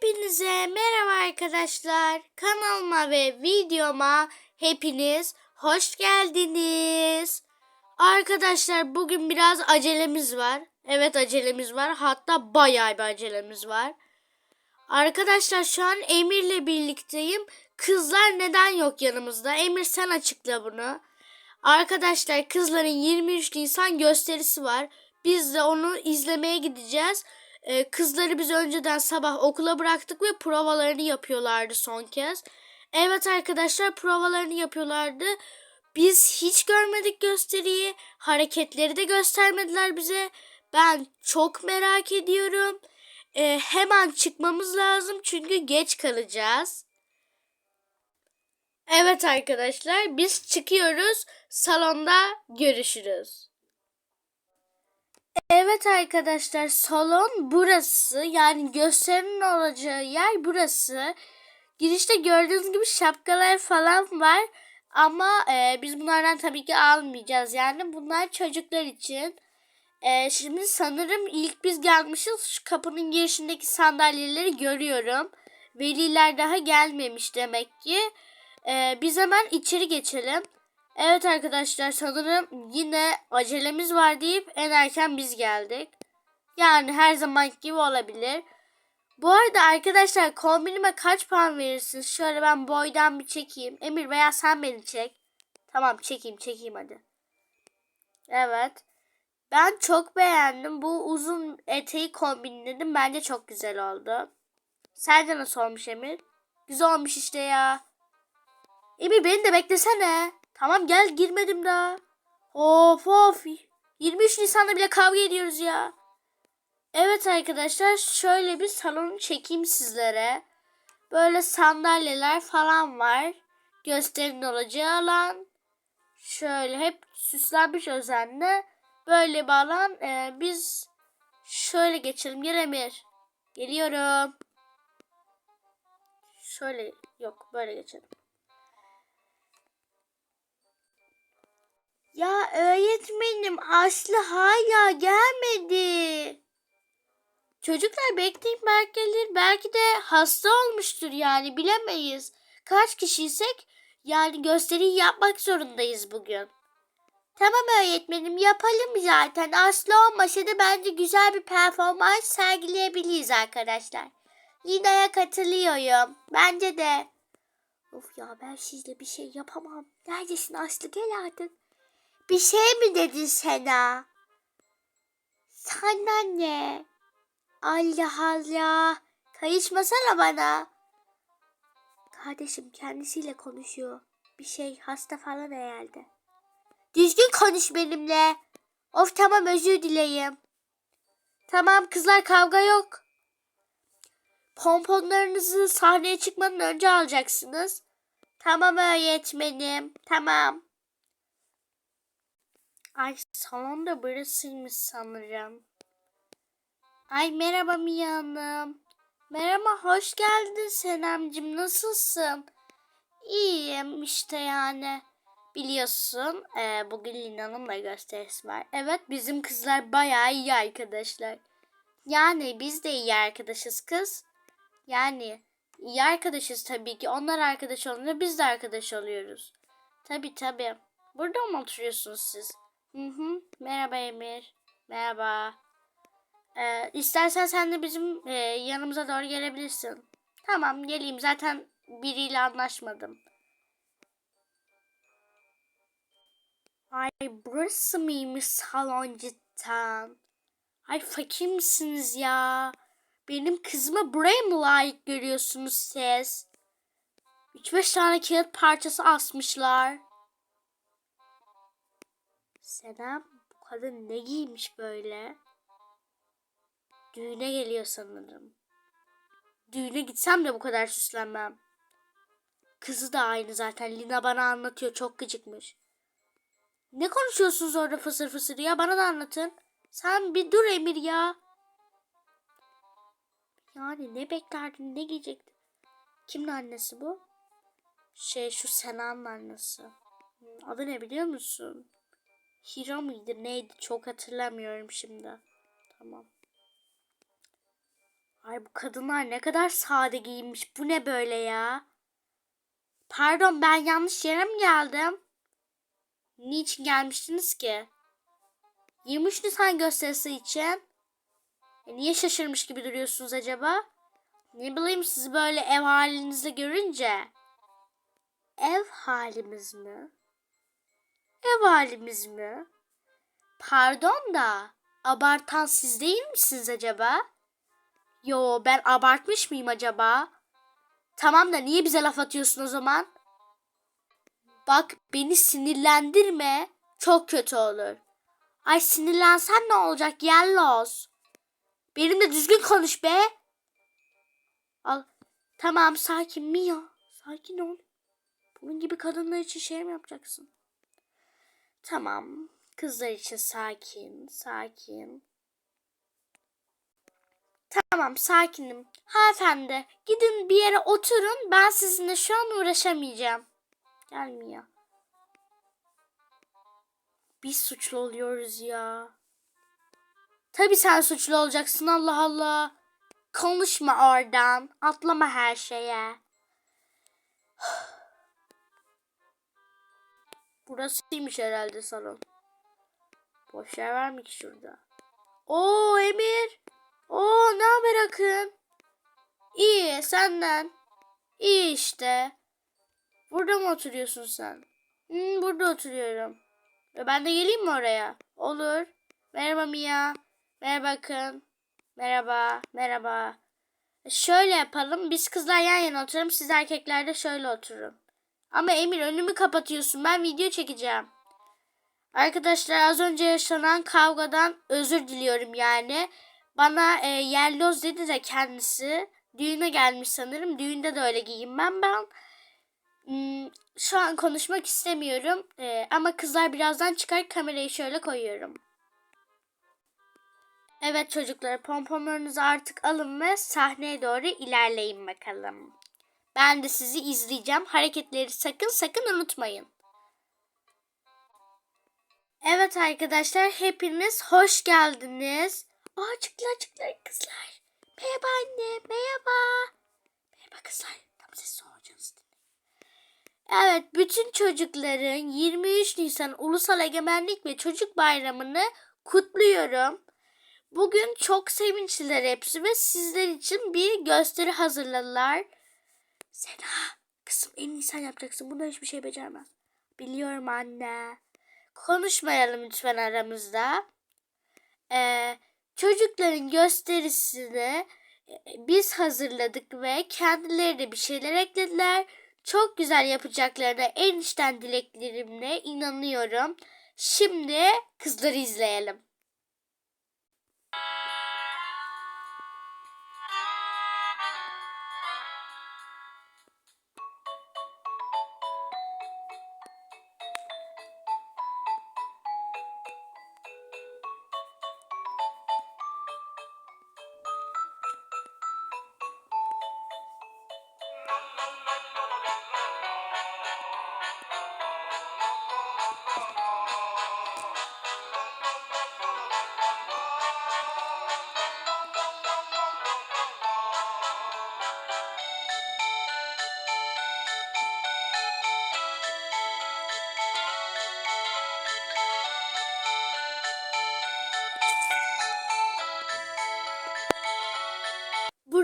Hepinize merhaba arkadaşlar. Kanalıma ve videoma hepiniz hoş geldiniz. Arkadaşlar bugün biraz acelemiz var. Evet acelemiz var. Hatta bayağı bir acelemiz var. Arkadaşlar şu an Emir'le birlikteyim. Kızlar neden yok yanımızda? Emir sen açıkla bunu. Arkadaşlar kızların 23 Nisan gösterisi var. Biz de onu izlemeye gideceğiz. Ee, kızları biz önceden sabah okula bıraktık ve provalarını yapıyorlardı son kez. Evet arkadaşlar provalarını yapıyorlardı. Biz hiç görmedik gösteriyi. Hareketleri de göstermediler bize. Ben çok merak ediyorum. Ee, hemen çıkmamız lazım çünkü geç kalacağız. Evet arkadaşlar biz çıkıyoruz. Salonda görüşürüz. Evet arkadaşlar salon burası. Yani gösterinin olacağı yer burası. Girişte gördüğünüz gibi şapkalar falan var. Ama e, biz bunlardan tabii ki almayacağız. Yani bunlar çocuklar için. E, şimdi sanırım ilk biz gelmişiz. Şu kapının girişindeki sandalyeleri görüyorum. Veliler daha gelmemiş demek ki. E, biz hemen içeri geçelim. Evet arkadaşlar sanırım yine acelemiz var deyip en erken biz geldik. Yani her zaman gibi olabilir. Bu arada arkadaşlar kombinime kaç puan verirsiniz? Şöyle ben boydan bir çekeyim. Emir veya sen beni çek. Tamam çekeyim çekeyim hadi. Evet. Ben çok beğendim. Bu uzun eteği kombinledim. Bence çok güzel oldu. Sence nasıl olmuş Emir? Güzel olmuş işte ya. Emir beni de beklesene. Tamam gel girmedim daha. Of of. 23 Nisan'da bile kavga ediyoruz ya. Evet arkadaşlar şöyle bir salonu çekeyim sizlere. Böyle sandalyeler falan var. Gösterinin olacağı alan. Şöyle hep süslenmiş özenle. Böyle bir alan. Ee, biz şöyle geçelim. Gel Emir. Geliyorum. Şöyle yok böyle geçelim. Ya öğretmenim Aslı hala gelmedi. Çocuklar bekleyip belki gelir. Belki de hasta olmuştur yani bilemeyiz. Kaç kişiysek yani gösteriyi yapmak zorundayız bugün. Tamam öğretmenim yapalım zaten. Aslı olmasa da bence güzel bir performans sergileyebiliriz arkadaşlar. Lina'ya katılıyorum. Bence de. Of ya ben sizle bir şey yapamam. Neredesin Aslı gel artık. Bir şey mi dedin Sena? Sana ne? Allah Allah. Kayışmasana bana. Kardeşim kendisiyle konuşuyor. Bir şey hasta falan herhalde. Düzgün konuş benimle. Of tamam özür dileyim. Tamam kızlar kavga yok. Pomponlarınızı sahneye çıkmadan önce alacaksınız. Tamam öğretmenim. Tamam. Ay salon da burasıymış sanırım. Ay merhaba Mia Hanım. Merhaba hoş geldin Senemcim nasılsın? İyiyim işte yani. Biliyorsun e, bugün Lina'nın da gösterisi var. Evet bizim kızlar bayağı iyi arkadaşlar. Yani biz de iyi arkadaşız kız. Yani iyi arkadaşız tabii ki. Onlar arkadaş olunca biz de arkadaş oluyoruz. Tabii tabii. Burada mı oturuyorsunuz siz? Hı hı. Merhaba Emir. Merhaba. Ee, istersen sen de bizim e, yanımıza doğru gelebilirsin. Tamam geleyim. Zaten biriyle anlaşmadım. Ay burası mıymış salon cidden? Ay fakir misiniz ya? Benim kızıma buraya mı layık görüyorsunuz siz? 3-5 tane kağıt parçası asmışlar. Senem bu kadın ne giymiş böyle? Düğüne geliyor sanırım. Düğüne gitsem de bu kadar süslenmem. Kızı da aynı zaten. Lina bana anlatıyor. Çok gıcıkmış. Ne konuşuyorsunuz orada fısır fısır ya? Bana da anlatın. Sen bir dur Emir ya. Yani ne beklerdin? Ne giyecektin? Kimin annesi bu? Şey şu Sena'nın annesi. Adı ne biliyor musun? Hira mıydı neydi çok hatırlamıyorum şimdi. Tamam. Ay bu kadınlar ne kadar sade giyinmiş. Bu ne böyle ya? Pardon ben yanlış yere mi geldim? Niçin gelmiştiniz ki? 23 Nisan gösterisi için. E, niye şaşırmış gibi duruyorsunuz acaba? Ne bileyim sizi böyle ev halinizde görünce. Ev halimiz mi? Ev halimiz mi? Pardon da abartan siz değil misiniz acaba? Yo ben abartmış mıyım acaba? Tamam da niye bize laf atıyorsun o zaman? Bak beni sinirlendirme. Çok kötü olur. Ay sinirlensen ne olacak yelloz? Benimle düzgün konuş be. Al. Tamam sakin Mia. Sakin ol. Bunun gibi kadınlar için şey mi yapacaksın? Tamam. Kızlar için sakin, sakin. Tamam, sakinim. Hanımefendi, gidin bir yere oturun. Ben sizinle şu an uğraşamayacağım. Gelmiyor. Biz suçlu oluyoruz ya. Tabii sen suçlu olacaksın Allah Allah. Konuşma oradan. Atlama her şeye. Burasıymış herhalde salon. Boş yer var mı ki şurada? Oo Emir. Oo ne haber Akın? İyi senden. İyi işte. Burada mı oturuyorsun sen? Hmm, burada oturuyorum. E, ben de geleyim mi oraya? Olur. Merhaba Mia. Merhaba Akın. Merhaba. Merhaba. Şöyle yapalım. Biz kızlar yan yana oturalım. Siz erkekler de şöyle oturun. Ama Emir önümü kapatıyorsun. Ben video çekeceğim. Arkadaşlar az önce yaşanan kavgadan özür diliyorum yani. Bana e, yelloz dedi de kendisi. Düğüne gelmiş sanırım. Düğünde de öyle giyinmem ben. Hmm, şu an konuşmak istemiyorum. E, ama kızlar birazdan çıkar kamerayı şöyle koyuyorum. Evet çocuklar pomponlarınızı artık alın ve sahneye doğru ilerleyin bakalım. Ben de sizi izleyeceğim. Hareketleri sakın sakın unutmayın. Evet arkadaşlar hepiniz hoş geldiniz. Aa çıktılar çıktılar kızlar. Merhaba anne merhaba. Merhaba kızlar. Tam sessiz olacaksınız. Evet bütün çocukların 23 Nisan Ulusal Egemenlik ve Çocuk Bayramı'nı kutluyorum. Bugün çok sevinçliler hepsi ve sizler için bir gösteri hazırladılar. Sena kızım en iyi sen yapacaksın. Bunda hiçbir şey beceremez. Biliyorum anne. Konuşmayalım lütfen aramızda. Ee, çocukların gösterisini e, biz hazırladık ve kendileri de bir şeyler eklediler. Çok güzel yapacaklarına en içten dileklerimle inanıyorum. Şimdi kızları izleyelim.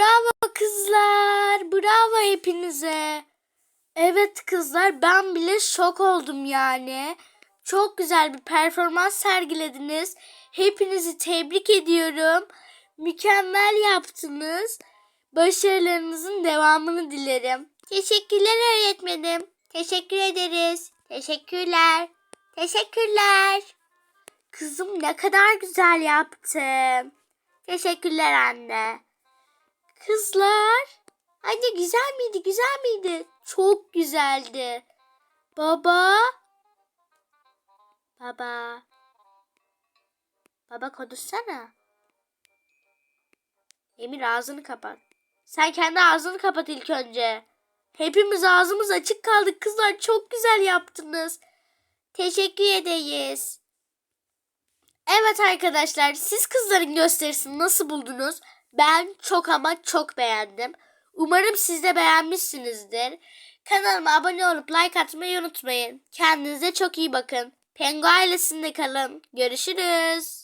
Bravo. Hepinize. Evet kızlar ben bile şok oldum yani. Çok güzel bir performans sergilediniz. Hepinizi tebrik ediyorum. Mükemmel yaptınız. Başarılarınızın devamını dilerim. Teşekkürler öğretmenim. Teşekkür ederiz. Teşekkürler. Teşekkürler. Kızım ne kadar güzel yaptın. Teşekkürler anne. Kızlar. Anne güzel miydi? Güzel miydi? Çok güzeldi. Baba. Baba. Baba konuşsana. Emir ağzını kapat. Sen kendi ağzını kapat ilk önce. Hepimiz ağzımız açık kaldık kızlar. Çok güzel yaptınız. Teşekkür ederiz. Evet arkadaşlar siz kızların gösterisini nasıl buldunuz? Ben çok ama çok beğendim. Umarım siz de beğenmişsinizdir. Kanalıma abone olup like atmayı unutmayın. Kendinize çok iyi bakın. Pengu ailesinde kalın. Görüşürüz.